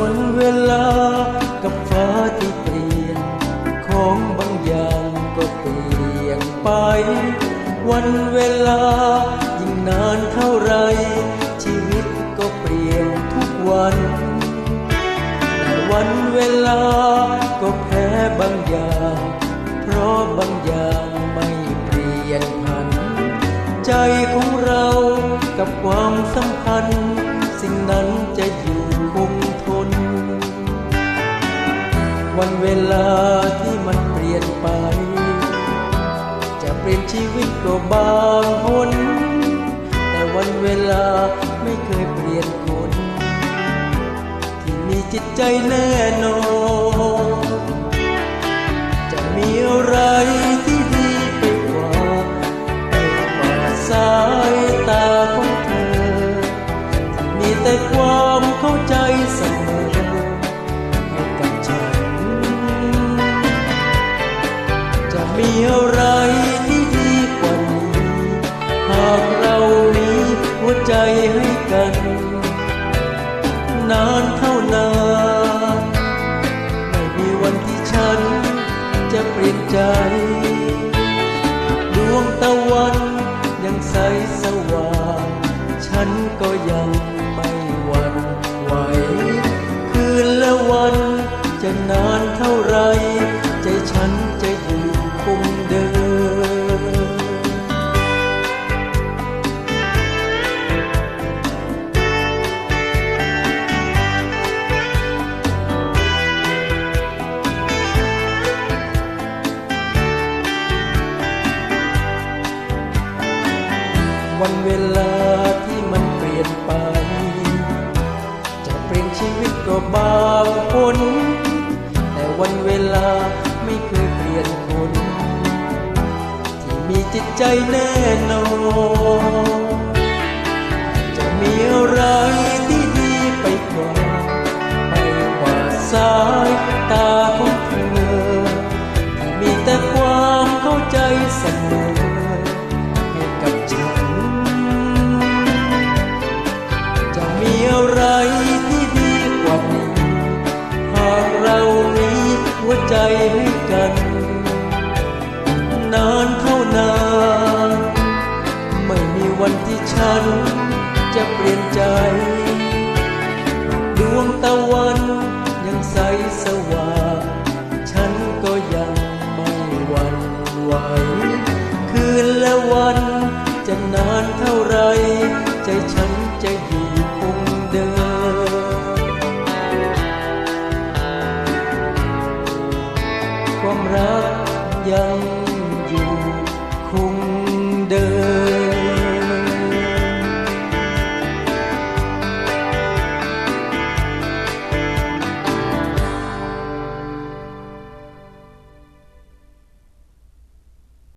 วันเวลากับฟ้าที่เปลี่ยน ของบางอย่างก็เปลี่ยนไป วันเวลายิ่งนานเท่าไร ชีวิตก็เปลี่ยนทุกวัน แต่วันเวลาก็แพ้บางอย่าง เพราะบางอย่างไม่เปลี่ยนผัน ใจของเรากับความสัมพันธ์ สิ่งนั้นจะอยู่ วันเวลาที่มันเปลี่ยนไป จะเปลี่ยนชีวิตก็บางคน แต่วันเวลาไม่เคยเปลี่ยนคน ที่มีจิตใจแน่นอน จะมีอะไร นานเท่านาน ไม่มีวันที่ฉันจะเปลี่ยนใจ วันเวลาที่มันเปลี่ยนไป จะเปลี่ยนชีวิตก็บางคนแต่วันเวลาไม่เคยเปลี่ยนคน ที่มีจิตใจแน่นอน กัน นานเท่านาน ไม่มีวันที่ฉันจะเปลี่ยนใจ ดวงตะวันยังใสสว่าง ฉันก็ยังไม่หวั่นไหว คืนและวันจะนานเท่าไรใจฉัน รักยัง